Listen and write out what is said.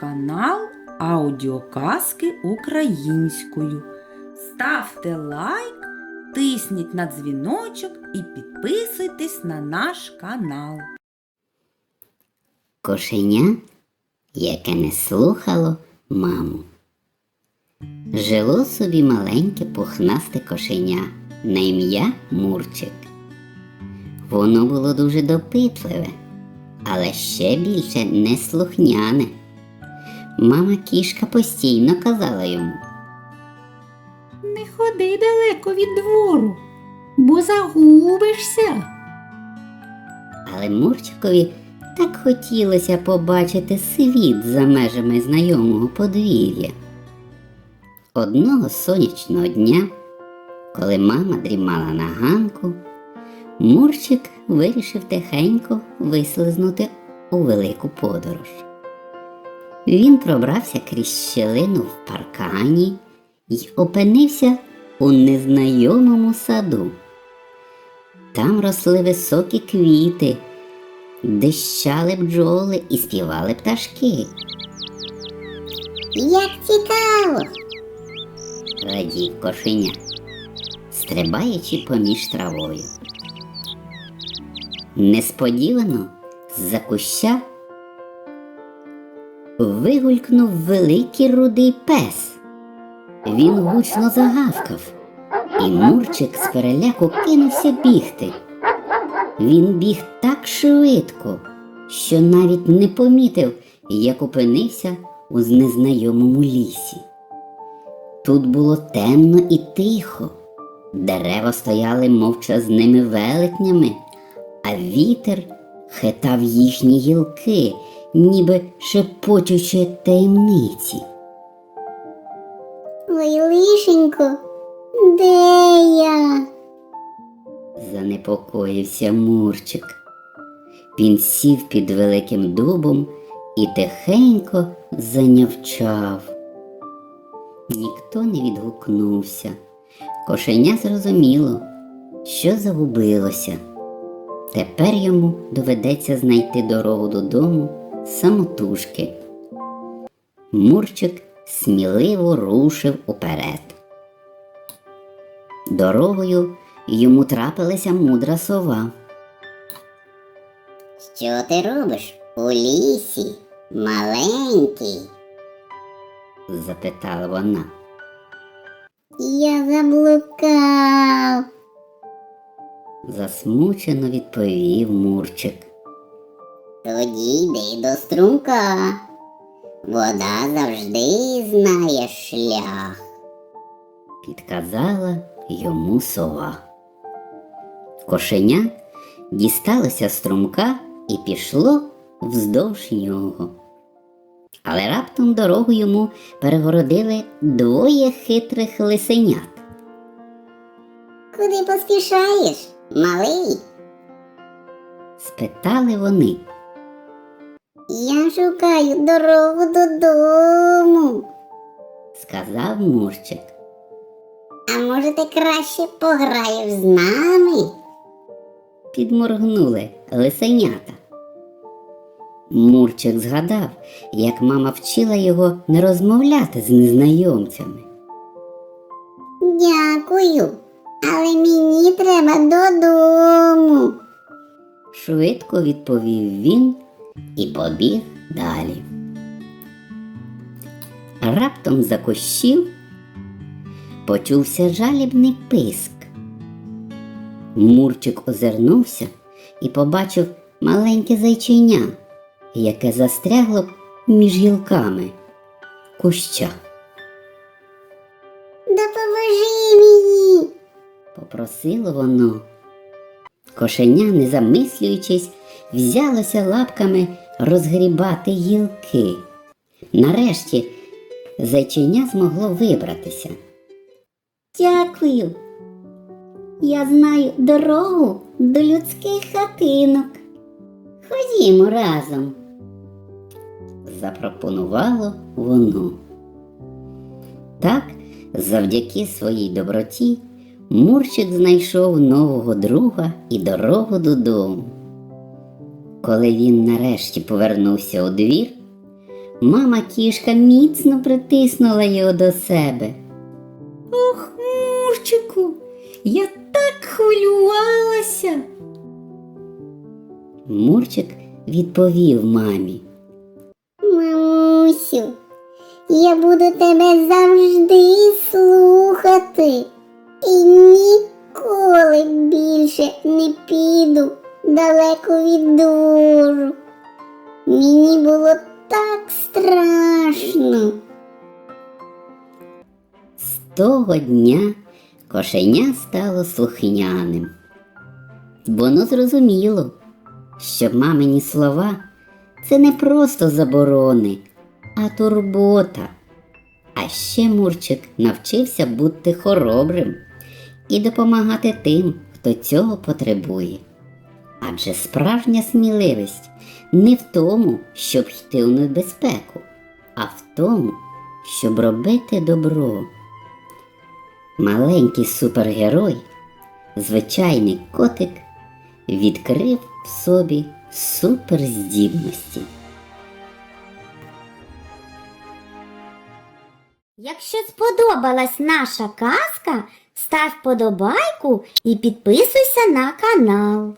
канал Аудіоказки українською. Ставте лайк, тисніть на дзвіночок і підписуйтесь на наш канал. Кошеня, яке не слухало маму. Жило собі маленьке пухнасте кошеня на ім'я Мурчик. Воно було дуже допитливе, але ще більше неслухняне. Мама кішка постійно казала йому. Не ходи далеко від двору, бо загубишся. Але Мурчикові так хотілося побачити світ за межами знайомого подвір'я. Одного сонячного дня, коли мама дрімала на ганку, Мурчик вирішив тихенько вислизнути у велику подорож. Він пробрався крізь щелину в паркані й опинився у незнайомому саду. Там росли високі квіти, дищали бджоли і співали пташки. Як цікаво! радів кошеня, стрибаючи поміж травою. Несподівано з-за куща вигулькнув великий рудий пес. Він гучно загавкав, і Мурчик з переляку кинувся бігти. Він біг так швидко, що навіть не помітив, як опинився у незнайомому лісі. Тут було темно і тихо. Дерева стояли мовчазними велетнями, а вітер хитав їхні гілки, ніби шепочучи таємниці. Ой, лишенько, де я? Занепокоївся Мурчик. Він сів під великим дубом і тихенько занявчав. Ніхто не відгукнувся. Кошеня зрозуміло, що загубилося. Тепер йому доведеться знайти дорогу додому самотужки. Мурчик сміливо рушив уперед. Дорогою йому трапилася мудра сова. Що ти робиш у лісі, маленький? запитала вона. Я заблукав. Засмучено відповів Мурчик. Тоді йди до струмка. Вода завжди знає шлях. підказала йому сова. Кошеня дісталося струмка і пішло вздовж нього. Але раптом дорогу йому перегородили двоє хитрих лисенят. Куди поспішаєш, малий? Спитали вони. Шукаю дорогу додому. Сказав Мурчик. А може ти краще пограєш з нами? підморгнули лисенята. Мурчик згадав, як мама вчила його не розмовляти з незнайомцями. Дякую, але мені треба додому. Швидко відповів він і побіг далі. Раптом за кущів почувся жалібний писк. Мурчик озирнувся і побачив маленьке зайчиня, яке застрягло між гілками куща. Допоможи мені. Попросило воно. Кошеня, не замислюючись, взялося лапками розгрібати гілки. Нарешті зайчиня змогло вибратися. Дякую. Я знаю дорогу до людських хатинок. Ходімо разом. Запропонувало воно. Так, завдяки своїй доброті, Мурчик знайшов нового друга і дорогу додому. Коли він нарешті повернувся у двір, Мама кішка міцно притиснула його до себе. Ох, Мурчику, я так хвилювалася. Мурчик відповів мамі. Мамусю, я буду тебе завжди слухати і ніколи більше не піду далеко від двору. Мені було так страшно. З того дня кошеня стало слухняним. Воно зрозуміло, що мамині слова це не просто заборони, а турбота. А ще Мурчик навчився бути хоробрим і допомагати тим, хто цього потребує. Адже справжня сміливість не в тому, щоб йти у небезпеку, а в тому, щоб робити добро. Маленький супергерой, звичайний котик, відкрив в собі суперздібності. Якщо сподобалась наша казка, став подобайку і підписуйся на канал.